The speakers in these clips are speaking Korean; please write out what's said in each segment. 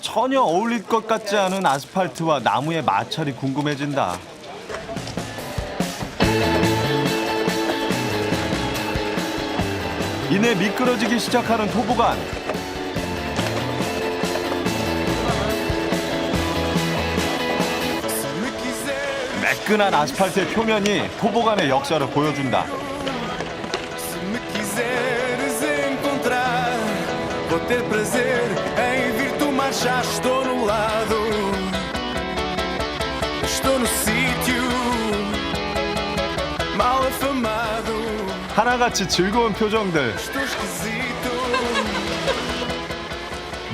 전혀 어울릴 것 같지 않은 아스팔트와 나무의 마찰이 궁금해진다. 이내 미끄러지기 시작하는 토보간. 매끈한 아스팔트의 표면이 토보간의 역사를 보여준다. Vou ter prazer em vir tomar chá. Estou no lado, estou no sítio mal afamado. 하나같이 즐거운 표정들. Estou esquisito.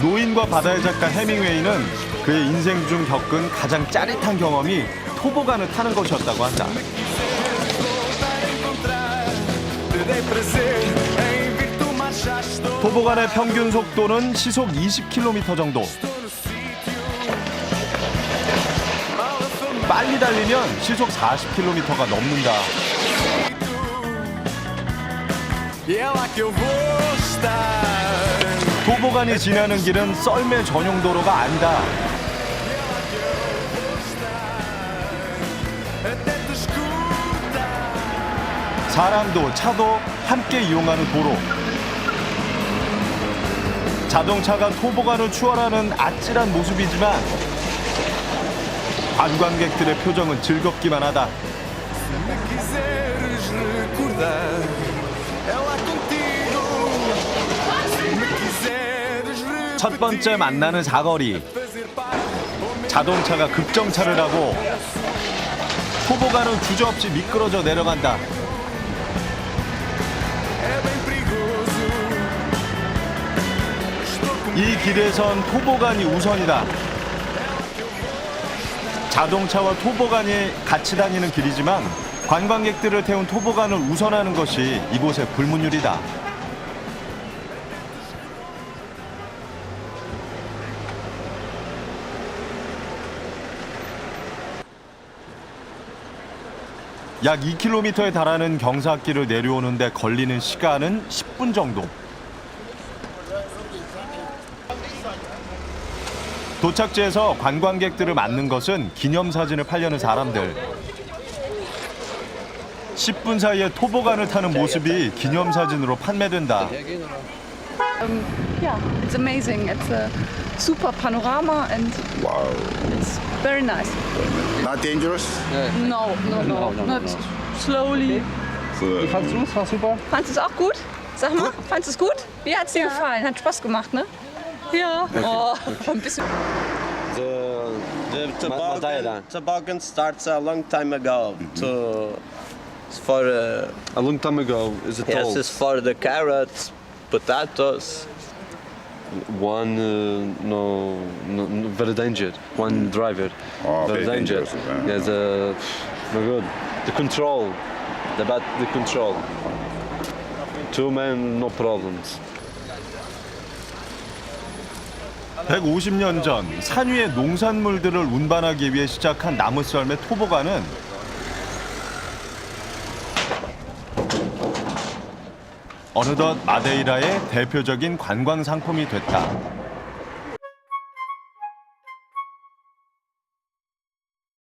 노인과 바다의 작가 해밍웨이는 그의 인생 중 겪은 가장 짜릿한 경험이 토보간을 타는 것이었다고 한다. Encontrar, terei prazer 토보간의 평균 속도는 시속 20km 정도. 빨리 달리면 시속 40km가 넘는다. E. 토보간이 지나는 길은 썰매 전용 도로가 아니다. 사람도 차도 함께 이용하는 도로. 자동차가 토보간을 추월하는 아찔한 모습이지만 관광객들의 표정은 즐겁기만 하다. 첫 번째 만나는 사거리. 자동차가 급정차를 하고 토보간은 주저없이 미끄러져 내려간다. 이 길에선 토보간이 우선이다. 자동차와 토보간이 같이 다니는 길이지만 관광객들을 태운 토보간을 우선하는 것이 이곳의 불문율이다. 약 2km에 달하는 경사길을 내려오는데 걸리는 시간은 10분 정도. 도착지에서 관광객들을 맞는 것은 기념사진을 팔려는 사람들. 10분 사이에 토보간을 타는 모습이 기념사진으로 판매된다. Yeah, it's amazing. It's a super panorama and Wow. it's very nice. Not dangerous? No, no, no, not slowly. Für Fandest du es? War super? Fandest du es auch gut? Sag mal, fandest du es gut? Wie hat es dir gefallen? Hat Spaß gemacht, ne? Ja. Oh, ein bisschen. The, the Madeira. toboggan, toboggan starts a long time ago. To it's for uh, A long time ago, is it yes, old? it's for the carrots, potatoes. One, uh, no, no, no, very dangerous. One driver, Oh, very very dangerous. dangerous, Yeah, the, no good. The control, the bad, the control. Two men, no problems. 150년 전 산 위의 농산물들을 운반하기 위해 시작한 나무 썰매 토보간은 어느덧 마데이라의 대표적인 관광 상품이 됐다.